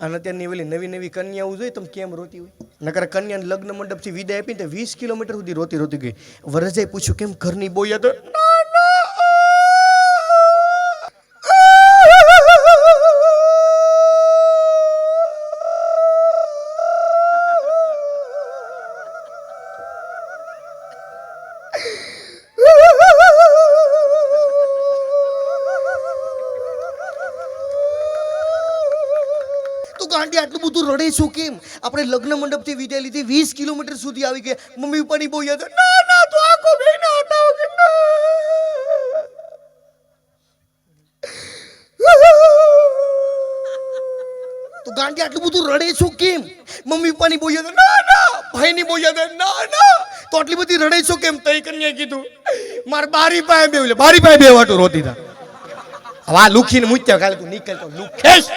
અને અત્યારની ઓલી નવી નવી કન્યાઓ જોઈ તમે કેમ રોતી હોય? નકર કન્યાને લગ્ન મંડપથી વિદાય આપીને વીસ કિલોમીટર સુધી રોતી રોતી ગઈ. વરજાએ પૂછ્યું, કેમ ઘરની બોયા તો? તું ગાંડી આટલું બધું રડે છું કેમ? આપણે લગ્ન મંડપથી વિદાય લીધી, વીસ કિલોમીટર સુધી આવી ગયા. મમ્મી પપ્પાની બહુ યાદ ના ના, તું આખો બેન હતા ના. ગાંડી આટલું બધું રડે છું કેમ? મમ્મી પપ્પાની બહુ યાદ. ના ના, ભાઈની બહુ યાદ. ના ના, તો આટલી બધી રડે છો કેમ? તઈ કન્યા કીધું. માર બારી પાસે બે બારી પાસે બેવાટું રોતી હતા હવે લુખીને મૂક્યા, કાલે તું નીકળતો લુખેશ.